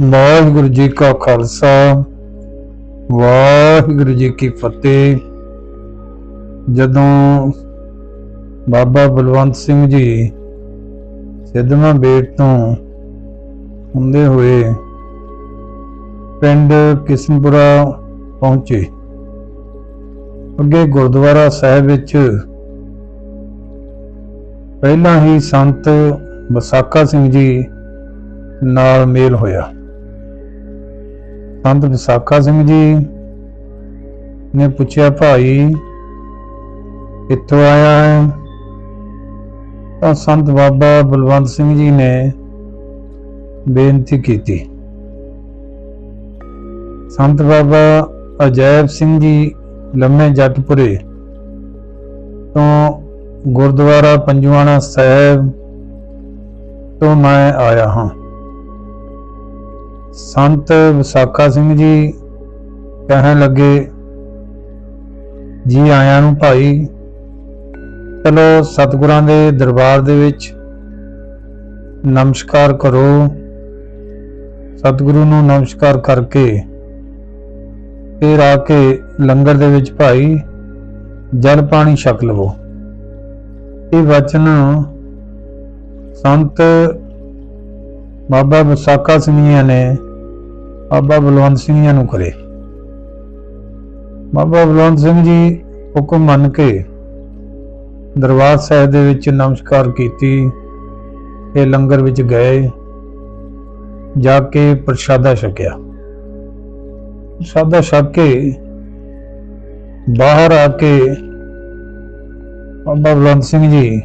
ਵਾਹਿਗੁਰੂ ਜੀ ਕਾ ਖਾਲਸਾ, ਵਾਹਿਗੁਰੂ ਜੀ ਕੀ ਫਤਿਹ। ਜਦੋਂ ਬਾਬਾ ਬਲਵੰਤ ਸਿੰਘ ਜੀ ਸਿੱਧਵਾਂ ਬੇਟ ਤੋਂ ਹੁੰਦੇ ਹੋਏ ਪਿੰਡ ਕਿਸਮਪੁਰਾ ਪਹੁੰਚੇ, ਅੱਗੇ ਗੁਰਦੁਆਰਾ ਸਾਹਿਬ ਵਿੱਚ ਪਹਿਲਾਂ ਹੀ ਸੰਤ ਬਸਾਕਾ ਸਿੰਘ ਜੀ ਨਾਲ ਮੇਲ ਹੋਇਆ। ਸੰਤ ਵਿਸਾਖਾ ਸਿੰਘ ਜੀ ਨੇ ਪੁੱਛਿਆ, ਭਾਈ ਕਿੱਥੋਂ ਆਇਆ ਹੈ? ਤਾਂ ਸੰਤ ਬਾਬਾ ਬਲਵੰਤ ਸਿੰਘ ਜੀ ਨੇ ਬੇਨਤੀ ਕੀਤੀ। ਸੰਤ ਬਾਬਾ ਅਜੈਬ ਸਿੰਘ ਜੀ ਲੰਮੇ ਜੱਟਪੁਰੇ ਤੋਂ ਗੁਰਦੁਆਰਾ ਪੰਜਵਾਣਾ ਸਾਹਿਬ ਤੋਂ ਮੈਂ ਆਇਆ ਹਾਂ। ਸੰਤ ਵਿਸਾਖਾ ਸਿੰਘ ਜੀ ਕਹਿਣ ਲੱਗੇ, ਜੀ ਆਇਆਂ ਨੂੰ ਭਾਈ, ਚਲੋ ਸਤਿਗੁਰਾਂ ਦੇ ਦਰਬਾਰ ਦੇ ਵਿੱਚ ਨਮਸਕਾਰ ਕਰੋ। ਸਤਿਗੁਰੂ ਨੂੰ ਨਮਸਕਾਰ ਕਰਕੇ ਫਿਰ ਆ ਕੇ ਲੰਗਰ ਦੇ ਵਿੱਚ ਭਾਈ, ਜਲ ਪਾਣੀ ਛਕ ਲਵੋ। ਇਹ ਵਚਨ ਸੰਤ ਬਾਬਾ ਵਿਸਾਖਾ ਸਿੰਘ ਜੀ ਨੇ ਬਾਬਾ ਬਲਵੰਤ ਸਿੰਘ ਜੀ ਨੂੰ ਕਰੇ। ਬਾਬਾ ਬਲਵੰਤ ਸਿੰਘ ਜੀ ਹੁਕਮ ਮੰਨ ਕੇ ਦਰਬਾਰ ਸਾਹਿਬ ਦੇ ਵਿੱਚ ਨਮਸਕਾਰ ਕੀਤੀ। ਤੇ ਲੰਗਰ ਵਿੱਚ ਗਏ, ਜਾ ਕੇ ਪ੍ਰਸ਼ਾਦਾ ਛਕਿਆ। ਪ੍ਰਸ਼ਾਦਾ ਛਕ ਕੇ ਬਾਹਰ ਆ ਕੇ ਬਾਬਾ ਬਲਵੰਤ ਸਿੰਘ ਜੀ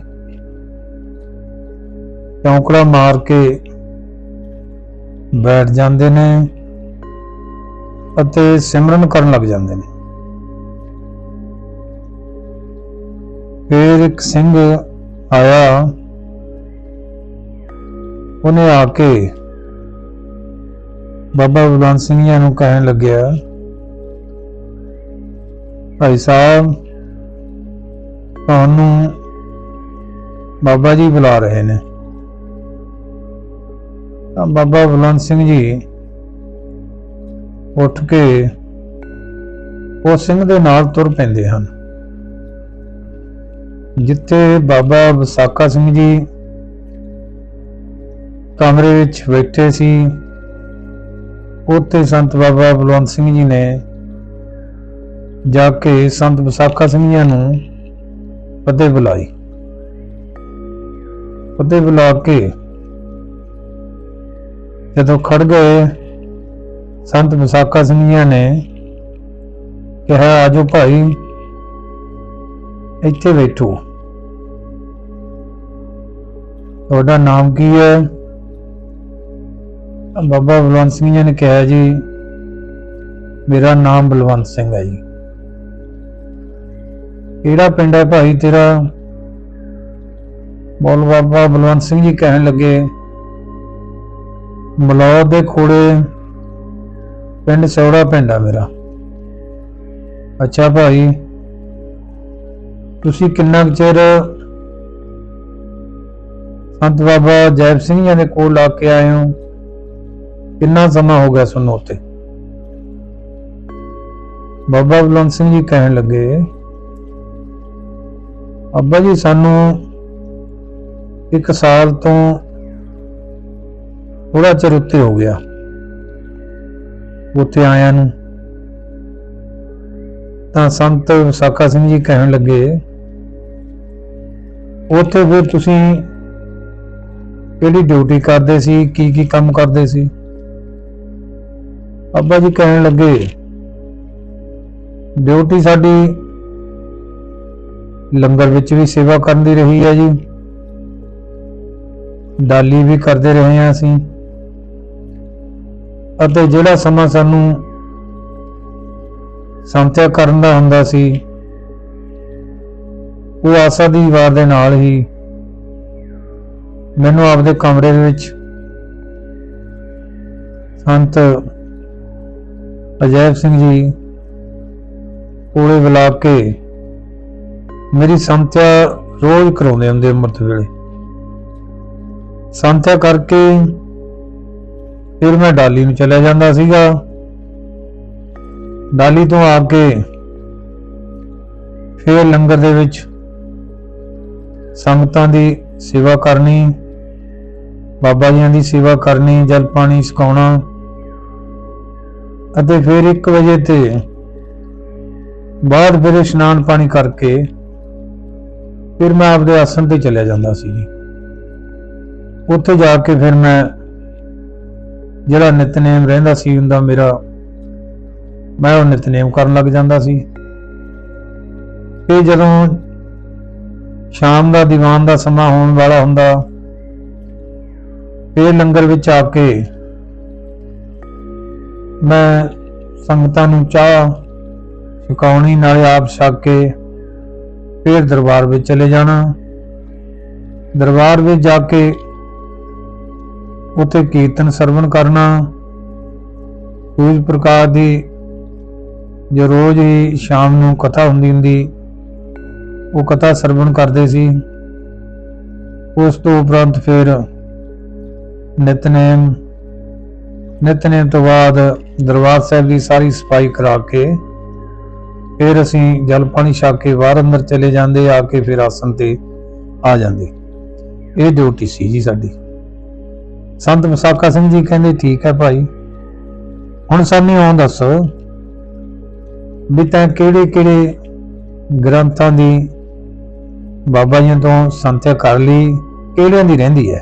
ਚੌਂਕੜਾ ਮਾਰ ਕੇ ਬੈਠ ਜਾਂਦੇ ਨੇ। ਅਤੇ ਸਿਮਰਨ ਕਰਨ ਲੱਗ ਜਾਂਦੇ ਨੇ। ਫਿਰ ਇੱਕ ਸਿੰਘ ਆਇਆ। ਉਹਨੇ ਆ ਕੇ ਬਾਬਾ ਬਲਵੰਤ ਸਿੰਘ ਜੀ ਨੂੰ ਕਹਿਣ ਲੱਗਿਆ, ਭਾਈ ਸਾਹਿਬ, ਤੁਹਾਨੂੰ ਬਾਬਾ ਜੀ ਬੁਲਾ ਰਹੇ ਨੇ। ਤਾਂ ਬਾਬਾ ਬੁਲੰਦ ਸਿੰਘ ਜੀ ਉੱਠ ਕੇ ਉਹ ਸਿੰਘ ਦੇ ਨਾਲ ਤੁਰ ਪੈਂਦੇ ਹਨ। ਜਿੱਥੇ ਬਾਬਾ ਵਿਸਾਖਾ ਸਿੰਘ ਜੀ ਕਮਰੇ ਵਿੱਚ ਬੈਠੇ ਸੀ, ਉੱਥੇ ਸੰਤ ਬਾਬਾ ਬਲਵੰਤ ਸਿੰਘ ਜੀ ਨੇ ਜਾ ਕੇ ਸੰਤ ਵਿਸਾਖਾ ਸਿੰਘ ਜੀ ਨੂੰ ਪਤੇ ਬੁਲਾਈ ਪਤੇ ਬੁਲਾ ਕੇ ਜਦੋਂ ਖੜ ਗਏ ਸੰਤ ਵਿਸਾਖਾ ਸਿੰਘ ਜੀ ਨੇ ਕਿਹਾ, ਆਜੋ ਭਾਈ, ਇੱਥੇ ਬੈਠੋ। ਤੁਹਾਡਾ ਨਾਮ ਕੀ ਹੈ? ਬਾਬਾ ਬਲਵੰਤ ਸਿੰਘ ਜੀ ਨੇ ਕਿਹਾ, ਜੀ, ਮੇਰਾ ਨਾਮ ਬਲਵੰਤ ਸਿੰਘ ਹੈ ਜੀ। ਕਿਹੜਾ ਪਿੰਡ ਹੈ ਭਾਈ ਤੇਰਾ? ਬੋਲ ਬਾਬਾ ਬਲਵੰਤ ਸਿੰਘ ਜੀ ਕਹਿਣ ਲੱਗੇ ਮਲੌਦ ਦੇ ਖੋੜੇ ਪਿੰਡ ਸੌੜਾ ਪਿੰਡ ਆ ਮੇਰਾ। ਅੱਛਾ ਭਾਈ, ਤੁਸੀਂ ਕਿੰਨਾ ਕੁ ਚਿਰ ਸੰਤ ਬਾਬਾ ਜੈਬ ਸਿੰਘ ਜੀ ਦੇ ਕੋਲ ਆ ਕੇ ਆਏ ਹੋ? ਕਿੰਨਾ ਸਮਾਂ ਹੋ ਗਿਆ ਤੁਹਾਨੂੰ ਉੱਥੇ? ਬਾਬਾ ਬਲਵੰਤ ਸਿੰਘ ਜੀ ਕਹਿਣ ਲੱਗੇ, ਅੱਬਾ ਜੀ, ਸਾਨੂੰ ਇੱਕ ਸਾਲ ਤੋਂ ਥੋੜਾ ਚਿਰ ਉੱਤੇ ਹੋ ਗਿਆ। ਉੱਥੇ ਆਇਆਂ ਨੂੰ। ਤਾਂ ਸੰਤ ਵਿਸਾਖਾ ਸਿੰਘ ਜੀ ਕਹਿਣ ਲੱਗੇ, ਉੱਥੇ ਫਿਰ ਤੁਸੀਂ ਕਿਹੜੀ ਡਿਊਟੀ ਕਰਦੇ ਸੀ? ਕੀ ਕੀ ਕੰਮ ਕਰਦੇ ਸੀ? ਅੱਬਾ ਜੀ ਕਹਿਣ ਲੱਗੇ ਡਿਊਟੀ ਸਾਡੀ ਲੰਗਰ ਵਿੱਚ ਵੀ ਸੇਵਾ ਕਰਨ ਦੀ ਰਹੀ ਹੈ ਜੀ। ਡਾਲੀ ਵੀ ਕਰਦੇ ਰਹੇ ਹਾਂ ਅਸੀਂ। ਅਤੇ ਜਿਹੜਾ ਸਮਾਂ ਸਾਨੂੰ ਸੰਤਿਆ ਕਰਨ ਦਾ ਹੁੰਦਾ ਸੀ, ਉਹ ਆਸਾ ਦੀ ਵਾਰ ਦੇ ਨਾਲ ਹੀ ਮੈਨੂੰ ਆਪਦੇ ਕਮਰੇ ਦੇ ਵਿੱਚ ਸੰਤ ਅਜੈਬ ਸਿੰਘ ਜੀ ਕੋਲੇ ਬੁਲਾ ਕੇ ਮੇਰੀ ਸੰਤਿਆ ਰੋਜ਼ ਕਰਾਉਂਦੇ ਹੁੰਦੇ ਅੰਮ੍ਰਿਤ ਵੇਲੇ। ਸੰਤਿਆ ਕਰਕੇ ਫਿਰ ਮੈਂ ਡਾਲੀ ਨੂੰ ਚਲਿਆ ਜਾਂਦਾ ਸੀਗਾ। ਡਾਲੀ ਤੋਂ ਆ ਕੇ ਫਿਰ ਲੰਗਰ ਦੇ ਵਿੱਚ ਸੰਗਤਾਂ ਦੀ ਸੇਵਾ ਕਰਨੀ, ਬਾਬਾ ਜੀਆਂ ਦੀ ਸੇਵਾ ਕਰਨੀ, ਜਲ ਪਾਣੀ ਛਕਾਉਣਾ ਅਤੇ ਫਿਰ 1 ਵਜੇ ਤੇ ਬਾਅਦ ਫਿਰ ਇਸ਼ਨਾਨ ਪਾਣੀ ਕਰਕੇ ਫਿਰ ਮੈਂ ਆਪਦੇ ਆਸਣ ਤੇ ਚਲਿਆ ਜਾਂਦਾ ਸੀ ਜੀ। ਉੱਥੇ ਜਾ ਕੇ ਫਿਰ ਮੈਂ ਜਿਹੜਾ ਨਿਤਨੇਮ ਰਹਿੰਦਾ ਸੀ ਹੁੰਦਾ ਮੇਰਾ ਮੈਂ ਉਹ ਨਿਤਨੇਮ ਕਰਨ ਲੱਗ ਜਾਂਦਾ ਸੀ। ਫਿਰ ਜਦੋਂ ਸ਼ਾਮ ਦਾ, ਦੀਵਾਨ ਦਾ ਸਮਾਂ ਹੋਣ ਵਾਲਾ ਹੁੰਦਾ ਫਿਰ ਲੰਗਰ ਵਿੱਚ ਆ ਕੇ ਮੈਂ ਸੰਗਤਾਂ ਨੂੰ ਚਾਹ ਛਕਾਉਣੀ, ਨਾਲੇ ਆਪ ਛਕ ਕੇ ਫਿਰ ਦਰਬਾਰ ਵਿੱਚ ਚਲੇ ਜਾਣਾ। ਦਰਬਾਰ ਵਿੱਚ ਜਾ ਕੇ ਉੱਥੇ ਕੀਰਤਨ ਸਰਵਣ ਕਰਨਾ ਸੂਰਜ ਪ੍ਰਕਾਸ਼ ਦੀ ਜੋ ਰੋਜ਼ ਹੀ ਸ਼ਾਮ ਨੂੰ ਕਥਾ ਹੁੰਦੀ ਹੁੰਦੀ, ਉਹ ਕਥਾ ਸਰਵਣ ਕਰਦੇ ਸੀ। ਉਸ ਤੋਂ ਉਪਰੰਤ ਫਿਰ ਨਿਤਨੇਮ ਨਿਤਨੇਮ ਤੋਂ ਬਾਅਦ ਦਰਬਾਰ ਸਾਹਿਬ ਦੀ ਸਾਰੀ ਸਫ਼ਾਈ ਕਰਾ ਕੇ ਫਿਰ ਅਸੀਂ ਜਲ ਪਾਣੀ ਛਕ ਕੇ ਬਾਹਰ ਅੰਦਰ ਚਲੇ ਜਾਂਦੇ, ਆ ਕੇ ਫਿਰ ਆਸਣ ਤੇ ਆ ਜਾਂਦੇ। ਇਹ ਡਿਊਟੀ ਸੀ ਜੀ ਸਾਡੀ। ਸੰਤ ਮਸਾਕਾ ਸਿੰਘ ਜੀ ਕਹਿੰਦੇ, ਠੀਕ ਹੈ ਭਾਈ। ਹੁਣ ਸਾਨੂੰ ਆਉਂ ਦੱਸ ਵੀ ਤਾਂ ਕਿਹੜੇ ਕਿਹੜੇ ਗ੍ਰੰਥਾਂ ਦੀ ਬਾਬਾ ਜੀ ਤੋਂ ਸੰਥਿਆ ਕਰ ਲਈ, ਕਿਹੜਿਆਂ ਦੀ ਰਹਿੰਦੀ ਹੈ?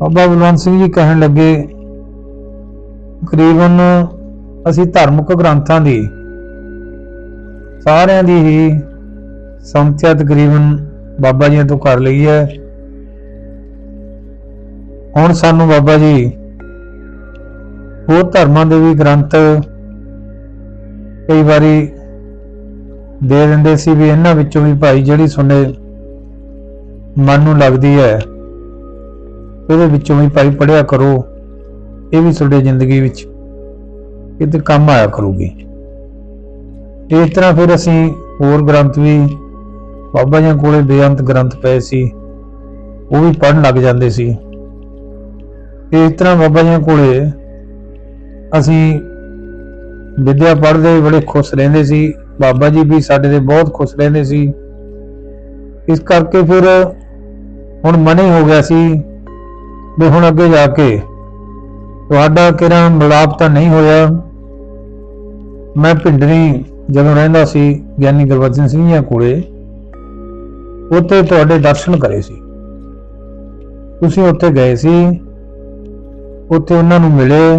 ਬਾਬਾ ਬਲਵੰਤ ਸਿੰਘ ਜੀ ਕਹਿਣ ਲੱਗੇ, ਤਕਰੀਬਨ ਅਸੀਂ ਧਾਰਮਿਕ ਗ੍ਰੰਥਾਂ ਦੀ, ਸਾਰਿਆਂ ਦੀ ਹੀ ਸੰਥਿਆ ਤਕਰੀਬਨ ਬਾਬਾ ਜੀ ਤੋਂ ਕਰ ਲਈ ਹੈ। ਹੁਣ ਸਾਨੂੰ ਬਾਬਾ ਜੀ ਹੋਰ ਧਰਮਾਂ ਦੇ ਵੀ ਗ੍ਰੰਥ ਕਈ ਵਾਰੀ ਦੇ ਦਿੰਦੇ ਸੀ ਵੀ ਇਹਨਾਂ ਵਿੱਚੋਂ ਵੀ ਭਾਈ ਜਿਹੜੀ ਸੁਣੇ ਮਨ ਨੂੰ ਲੱਗਦੀ ਹੈ ਇਹਦੇ ਵਿੱਚੋਂ ਵੀ ਭਾਈ ਪੜਿਆ ਕਰੋ, ਇਹ ਵੀ ਤੁਹਾਡੀ ਜ਼ਿੰਦਗੀ ਵਿੱਚ ਕਿਤੇ ਕੰਮ ਆਇਆ ਕਰੂਗੀ। ਇਸ ਤਰ੍ਹਾਂ ਫਿਰ ਅਸੀਂ ਹੋਰ ਗ੍ਰੰਥ ਵੀ ਬਾਬਾ ਜੀ ਕੋਲੇ ਬੇਅੰਤ ਗ੍ਰੰਥ ਪਏ ਸੀ, ਉਹ ਵੀ ਪੜਨ ਲੱਗ ਜਾਂਦੇ ਸੀ। ਇਸ ਤਰ੍ਹਾਂ ਬਾਬਾ ਜੀ ਕੋਲੇ ਅਸੀਂ ਵਿਦਿਆ ਪੜ੍ਹਦੇ ਬੜੇ ਖੁਸ਼ ਰਹਿੰਦੇ ਸੀ, ਬਾਬਾ ਜੀ ਵੀ ਸਾਡੇ ਦੇ ਬਹੁਤ ਖੁਸ਼ ਰਹਿੰਦੇ ਸੀ। ਇਸ ਕਰਕੇ ਫਿਰ ਹੁਣ ਮਨੇ ਹੋ ਗਿਆ ਸੀ ਵੀ ਹੁਣ ਅੱਗੇ ਜਾ ਕੇ ਤੁਹਾਡਾ ਕਿਹੜਾ ਮਿਲਾਪ ਤਾਂ ਨਹੀਂ ਹੋਇਆ। ਮੈਂ ਪਿੰਡਰੀ ਜਦੋਂ ਰਹਿੰਦਾ ਸੀ, ਗਿਆਨੀ ਗੁਰਬਚਨ ਸਿੰਘ ਜੀ ਕੋਲੇ, ਉੱਥੇ ਤੁਹਾਡੇ ਦਰਸ਼ਨ ਕਰੇ ਸੀ। ਤੁਸੀਂ ਉੱਥੇ ਗਏ ਸੀ। ਉੱਥੇ ਉਹਨਾਂ ਨੂੰ ਮਿਲੇ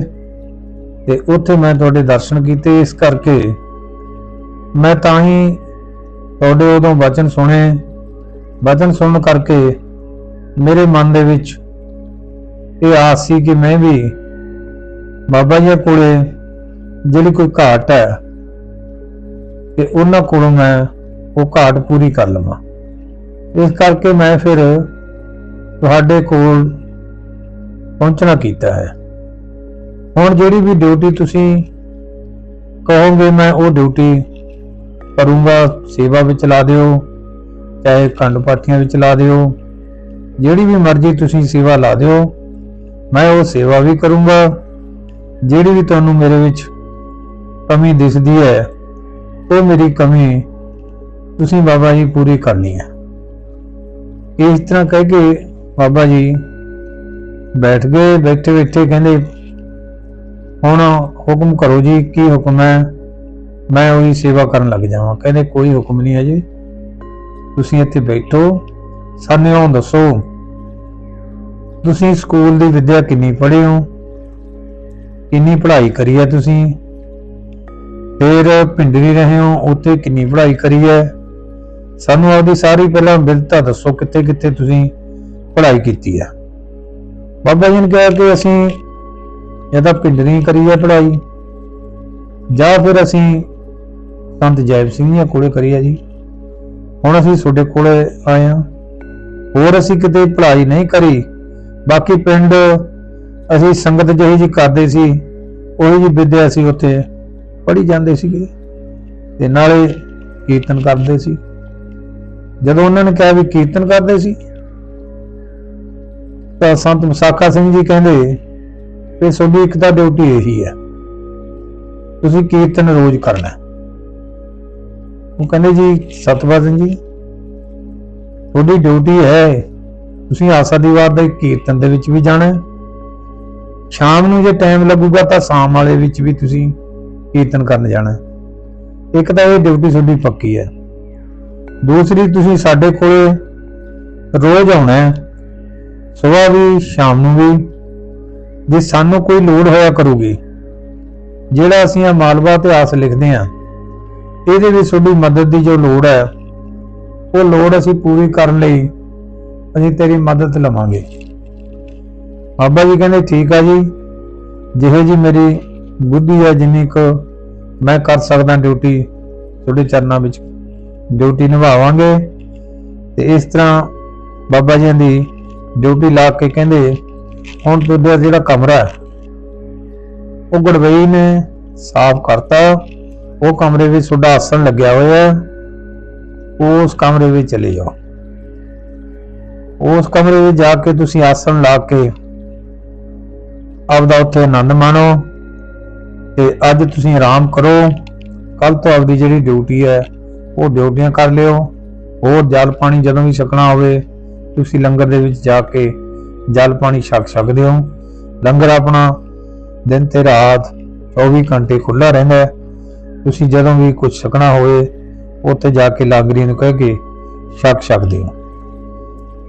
ਤੇ ਉੱਥੇ ਮੈਂ ਤੁਹਾਡੇ ਦਰਸ਼ਨ ਕੀਤੇ। ਇਸ ਕਰਕੇ ਮੈਂ ਤਾਂ ਹੀ ਤੁਹਾਡੇ ਉਦੋਂ ਵਚਨ ਸੁਣੇ। ਵਚਨ ਸੁਣਨ ਕਰਕੇ ਮੇਰੇ ਮਨ ਦੇ ਵਿੱਚ ਇਹ ਆਸ ਸੀ ਕਿ ਮੈਂ ਵੀ ਬਾਬਾ ਜੀ ਕੋਲੇ ਜਿਹੜੀ ਕੋਈ ਘਾਟ ਹੈ ਕਿ ਉਹਨਾਂ ਕੋਲੋਂ ਮੈਂ ਉਹ ਘਾਟ ਪੂਰੀ ਕਰ ਲਵਾਂ। ਇਸ ਕਰਕੇ ਮੈਂ ਫਿਰ ਤੁਹਾਡੇ ਕੋਲ ਪਹੁੰਚਣਾ ਕੀਤਾ ਹੈ। ਹੁਣ ਜਿਹੜੀ ਵੀ ਡਿਊਟੀ ਤੁਸੀਂ ਕਹੋਗੇ, ਮੈਂ ਉਹ ਡਿਊਟੀ ਕਰੂੰਗਾ। ਸੇਵਾ ਵਿੱਚ ਲਾ ਦਿਓ, ਚਾਹੇ ਖੰਡ ਪਾਠੀਆਂ ਵਿੱਚ ਲਾ ਦਿਓ, ਜਿਹੜੀ ਵੀ ਮਰਜ਼ੀ ਤੁਸੀਂ ਸੇਵਾ ਲਾ ਦਿਓ, ਮੈਂ ਉਹ ਸੇਵਾ ਵੀ ਕਰੂੰਗਾ। ਜਿਹੜੀ ਵੀ ਤੁਹਾਨੂੰ ਮੇਰੇ ਵਿੱਚ ਕਮੀ ਦਿਸਦੀ ਹੈ, ਉਹ ਮੇਰੀ ਕਮੀ ਤੁਸੀਂ ਬਾਬਾ ਜੀ ਪੂਰੀ ਕਰਨੀ ਹੈ। ਇਸ ਤਰ੍ਹਾਂ ਕਹਿ ਕੇ ਬਾਬਾ ਜੀ ਬੈਠ ਗਏ, ਬੈਠੇ ਬੈਠੇ ਕਹਿੰਦੇ, ਹੁਣ ਹੁਕਮ ਕਰੋ ਜੀ, ਕੀ ਹੁਕਮ ਹੈ? ਮੈਂ ਉਹਦੀ ਸੇਵਾ ਕਰਨ ਲੱਗ ਜਾਵਾਂ। ਕਹਿੰਦੇ, ਕੋਈ ਹੁਕਮ ਨਹੀਂ ਹੈ ਜੀ। ਤੁਸੀਂ ਇੱਥੇ ਬੈਠੋ। ਸਾਨੂੰ ਉਹ ਦੱਸੋ, ਤੁਸੀਂ ਸਕੂਲ ਦੀ ਵਿੱਦਿਆ ਕਿੰਨੀ ਪੜ੍ਹੇ ਹੋ? ਕਿੰਨੀ ਪੜ੍ਹਾਈ ਕਰੀ ਹੈ ਤੁਸੀਂ? ਫਿਰ ਪਿੰਡਰੀ ਰਹੇ ਹੋ, ਉੱਥੇ ਕਿੰਨੀ ਪੜ੍ਹਾਈ ਕਰੀ ਹੈ? ਸਾਨੂੰ ਆਪਦੀ ਸਾਰੀ ਪਹਿਲਾਂ ਬਿਲਤਾ ਦੱਸੋ ਕਿੱਥੇ ਕਿੱਥੇ ਤੁਸੀਂ ਪੜ੍ਹਾਈ ਕੀਤੀ ਹੈ। ਬਾਬਾ ਜੀ ਨੇ ਕਿਹਾ ਕਿ ਅਸੀਂ ਜਾਂ ਤਾਂ ਪਿੰਡਰੀ ਕਰੀ ਹੈ ਪੜ੍ਹਾਈ। ਜਾਂ ਫਿਰ ਅਸੀਂ ਸੰਤ ਜੈਬ ਸਿੰਘ ਜੀ ਕੋਲੇ ਕਰੀ ਹੈ ਜੀ। ਹੁਣ ਅਸੀਂ ਤੁਹਾਡੇ ਕੋਲੇ ਆਏ ਹਾਂ। ਹੋਰ ਅਸੀਂ ਕਿਤੇ ਪੜ੍ਹਾਈ ਨਹੀਂ ਕਰੀ। ਬਾਕੀ ਪਿੰਡ ਅਸੀਂ ਸੰਗਤ ਜਿਹੀ ਜੀ ਕਰਦੇ ਸੀ, ਉਹੀ ਜੀ ਵਿਦਿਆ ਅਸੀਂ ਉੱਥੇ ਪੜ੍ਹੀ ਜਾਂਦੇ ਸੀਗੇ। ਤੇ ਨਾਲੇ ਕੀਰਤਨ ਕਰਦੇ ਸੀ। ਜਦੋਂ ਉਹਨਾਂ ਨੇ ਕਿਹਾ ਵੀ ਕੀਰਤਨ ਕਰਦੇ ਸੀ ਤਾਂ ਸੰਤ ਮੁਸਾਕਾ ਸਿੰਘ ਜੀ ਕਹਿੰਦੇ ਤੇ ਤੁਹਾਡੀ ਇੱਕ ਤਾਂ ਡਿਊਟੀ ਇਹੀ ਹੈ। ਤੁਸੀਂ ਕੀਰਤਨ ਰੋਜ਼ ਕਰਨਾ ਉਹ ਕਹਿੰਦੇ ਜੀ ਸਤਵਾਦਨ ਜੀ, ਤੁਹਾਡੀ ਡਿਊਟੀ ਹੈ, ਤੁਸੀਂ ਆਸਾ ਦੀ ਵਾਰ ਦੇ ਕੀਰਤਨ ਦੇ ਵਿੱਚ ਵੀ ਜਾਣਾ ਸ਼ਾਮ ਨੂੰ ਜੇ ਟਾਈਮ ਲੱਗੂਗਾ ਤਾਂ ਸ਼ਾਮ ਵਾਲੇ ਵਿੱਚ ਵੀ ਤੁਸੀਂ ਕੀਰਤਨ ਕਰਨ ਜਾਣਾ ਇੱਕ ਤਾਂ ਇਹ ਡਿਊਟੀ ਤੁਹਾਡੀ ਪੱਕੀ ਹੈ। ਦੂਸਰੀ, ਤੁਸੀਂ ਸਾਡੇ ਕੋਲੇ ਰੋਜ਼ ਆਉਣਾ ਹੈ। ਸਵੇਰ ਵੀ ਸ਼ਾਮ ਨੂੰ ਵੀ, ਜੇ ਸਾਨੂੰ ਕੋਈ ਲੋੜ ਹੋਇਆ ਕਰੂਗੀ, ਜਿਹੜਾ ਅਸੀਂ ਆ ਮਾਲਵਾ ਇਤਿਹਾਸ ਲਿਖਦੇ ਆ ਇਹਦੇ ਵਿੱਚ ਤੁਹਾਡੀ ਮਦਦ ਦੀ ਜੋ ਲੋੜ ਹੈ, ਉਹ ਲੋੜ ਅਸੀਂ ਪੂਰੀ ਕਰਨ ਲਈ ਅਸੀਂ ਤੇਰੀ ਮਦਦ ਲਵਾਂਗੇ। ਬਾਬਾ ਜੀ ਕਹਿੰਦੇ, ਠੀਕ ਆ ਜੀ, ਜਿਹੇ ਜੀ ਮੇਰੀ ਬੁੱਧੀ ਹੈ, ਜਿੰਨੀ ਕੁ ਮੈਂ ਕਰ ਸਕਦਾ ਡਿਊਟੀ, ਤੁਹਾਡੇ ਚਰਨਾਂ ਵਿੱਚ ਡਿਊਟੀ ਨਿਭਾਵਾਂਗੇ। ਤੇ ਇਸ ਤਰ੍ਹਾਂ ਬਾਬਾ ਜੀ ਦੀ ਡਿਊਟੀ ਲਾ ਕੇ ਕਹਿੰਦੇ, ਹੁਣ ਤੁਹਾਡਾ ਜਿਹੜਾ ਕਮਰਾ ਹੈ, ਉਹ ਗੜਵਈ ਨੇ ਸਾਫ਼ ਕਰਤਾ, ਉਹ ਕਮਰੇ ਵਿੱਚ ਤੁਹਾਡਾ ਆਸਣ ਲੱਗਿਆ ਹੋਇਆ ਹੈ ਉਸ ਕਮਰੇ ਵਿੱਚ ਚਲੇ ਜਾਓ। ਉਸ ਕਮਰੇ ਵਿੱਚ ਜਾ ਕੇ ਤੁਸੀਂ ਆਸਣ ਲਾ ਕੇ ਆਪਦਾ ਉੱਥੇ ਆਨੰਦ ਮਾਣੋ ਤੇ ਅੱਜ ਤੁਸੀਂ ਆਰਾਮ ਕਰੋ। ਕੱਲ ਤੋਂ ਆਪਦੀ ਜਿਹੜੀ ਡਿਊਟੀ ਹੈ, ਉਹ ਡਿਊਟੀਆਂ ਕਰ ਲਿਓ। ਹੋਰ ਜਲ ਪਾਣੀ ਜਦੋਂ ਵੀ ਛਕਣਾ ਹੋਵੇ ਤੁਸੀਂ ਲੰਗਰ ਦੇ ਵਿੱਚ ਜਾ ਕੇ ਜਲ ਪਾਣੀ ਛਕ ਸਕਦੇ ਹੋ। ਲੰਗਰ ਆਪਣਾ ਦਿਨ ਤੇ ਰਾਤ 24 ਘੰਟੇ ਖੁੱਲਾ ਰਹਿੰਦਾ ਹੈ। ਤੁਸੀਂ ਜਦੋਂ ਵੀ ਕੁਝ ਛਕਣਾ ਹੋਵੇ, ਉੱਥੇ ਜਾ ਕੇ ਲਾਗਰੀ ਨੂੰ ਕਹਿ ਕੇ ਛਕ ਸਕਦੇ ਹੋ।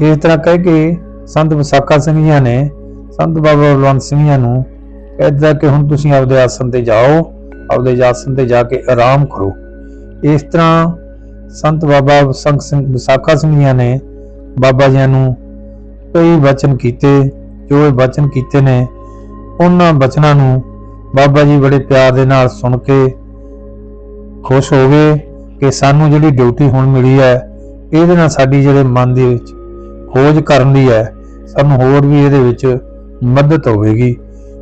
ਇਸ ਤਰ੍ਹਾਂ ਕਹਿ ਕੇ ਸੰਤ ਵਿਸਾਖਾ ਸਿੰਘ ਜੀ ਨੇ ਸੰਤ ਬਾਬਾ ਬਲਵੰਤ ਸਿੰਘ ਜੀ ਨੂੰ ਕਹਿ ਦਿੱਤਾ ਕਿ ਹੁਣ ਤੁਸੀਂ ਆਪਦੇ ਆਸਣ ਤੇ ਜਾਓ, ਆਪਦੇ ਆਸਣ ਤੇ ਜਾ ਕੇ ਆਰਾਮ ਕਰੋ। ਇਸ ਤਰ੍ਹਾਂ ਸੰਤ ਬਾਬਾ ਸੰਗ ਸਿੰਘ ਵਿਸਾਖਾ ਸਿੰਘ ਜੀ ਨੇ ਬਾਬਾ ਜੀ ਨੂੰ ਕਈ ਵਚਨ ਕੀਤੇ, ਜੋ ਇਹ ਵਚਨ ਕੀਤੇ ਨੇ, ਉਹਨਾਂ ਵਚਨਾਂ ਨੂੰ ਬਾਬਾ ਜੀ ਬੜੇ ਪਿਆਰ ਦੇ ਨਾਲ ਸੁਣ ਕੇ ਖੁਸ਼ ਹੋ ਗਏ ਕਿ ਸਾਨੂੰ ਜਿਹੜੀ ਡਿਊਟੀ ਹੁਣ ਮਿਲੀ ਹੈ, ਇਹਦੇ ਨਾਲ ਸਾਡੀ ਜਿਹੜੇ ਮਨ ਦੇ ਵਿੱਚ ਖੋਜ ਕਰਨ ਦੀ ਹੈ, ਸਾਨੂੰ ਹੋਰ ਵੀ ਇਹਦੇ ਵਿੱਚ ਮਦਦ ਹੋਵੇਗੀ।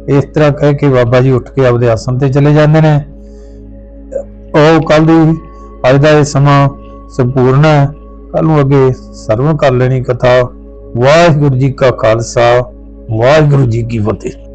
ਇਸ ਤਰ੍ਹਾਂ ਕਹਿ ਕੇ ਬਾਬਾ ਜੀ ਉੱਠ ਕੇ ਆਪਦੇ ਆਸਣ ਤੇ ਚਲੇ ਜਾਂਦੇ ਨੇ। ਉਹ ਕੱਲ ਦੀ ਅੱਜ ਦਾ ਇਹ ਸਮਾਂ ਸੰਪੂਰਨ ਹੈ। ਕੱਲ ਨੂੰ ਅੱਗੇ ਸਰਵ ਕਰ ਲੈਣੀ ਕਥਾ। ਵਾਹਿਗੁਰੂ ਜੀ ਕਾ ਖਾਲਸਾ, ਵਾਹਿਗੁਰੂ ਜੀ ਕੀ ਫਤਿਹ।